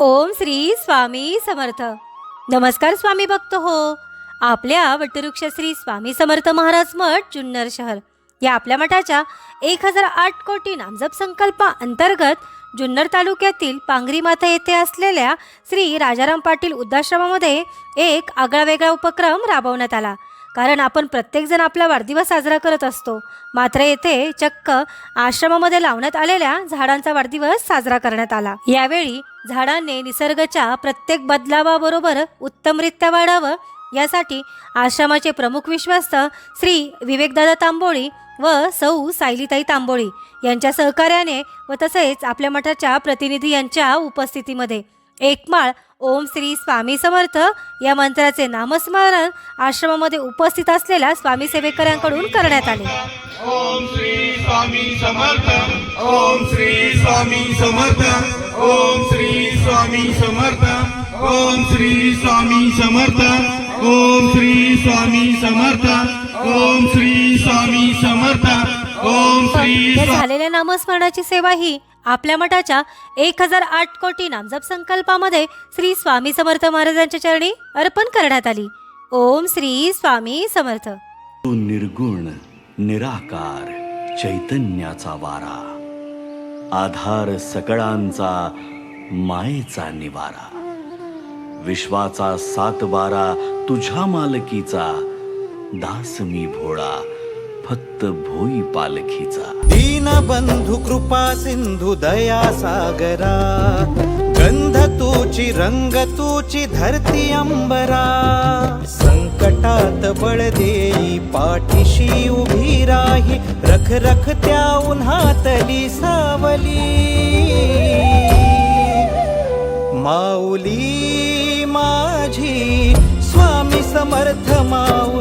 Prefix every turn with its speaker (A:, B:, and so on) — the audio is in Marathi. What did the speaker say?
A: ओम श्री स्वामी समर्थ. नमस्कार स्वामी भक्त हो. आपल्या वटवृक्ष श्री स्वामी समर्थ महाराज मठ जुन्नर शहर. या आपल्या मठाच्या एक हजार आठ कोटी नामजप संकल्पा अंतर्गत जुन्नर तालुक्यातील पांगरी माथा येथे असलेल्या श्री राजाराम पाटील उद्धाश्रमामध्ये एक आगळावेगळा उपक्रम राबवण्यात आला. कारण आपण प्रत्येकजण आपला वाढदिवस साजरा करत असतो. मात्र येथे चक्क आश्रमामध्ये लावण्यात आलेल्या झाडांचा वाढदिवस साजरा करण्यात आला. यावेळी झाडांनी निसर्गाच्या प्रत्येक बदलावाबरोबर उत्तमरित्या वाढावं यासाठी आश्रमाचे प्रमुख विश्वस्त श्री विवेकदादा तांबोळी व सौ सायलीताई तांबोळी यांच्या सहकार्याने व तसेच आपल्या मठाच्या प्रतिनिधी यांच्या उपस्थितीमध्ये एकमाळ ओम श्री स्वामी समर्थ या मंत्राचे नामस्मरण आश्रमामध्ये उपस्थित असलेल्या स्वामी सेवेकरांकडून करण्यात आले.
B: ओम श्री स्वामी समर्थ ओम श्री स्वामी समर्थ ओम श्री स्वामी समर्थ ओम श्री स्वामी समर्थ ओम श्री स्वामी समर्थ ओम श्री स्वामी समर्थ ओम श्री
A: झालेल्या नामस्मरणाची सेवा ही आपल्या मठाच्या एक हजार आठ कोटी नामजप संकल्पामध्ये श्री स्वामी समर्थ महाराजांच्या चरणी अर्पण करण्यात आली. ओम श्री स्वामी समर्थ.
C: निर्गुण निराकार चैतन्याचा वारा. आधार सकळांचा मायेचा निवारा. विश्वाचा सात वारा तुझ्या मालकीचा दास मी भोळा. फक्त भोई पालखीचा.
D: दीनबंधु कृपा सिंधु दया सागरा गंध तुची रंग तुची धरती अंबरा. संकटात बळ देई पाठीशी उभी राही रख रख त्या उन्हातली सावली. माऊली माझी स्वामी समर्थ माऊली.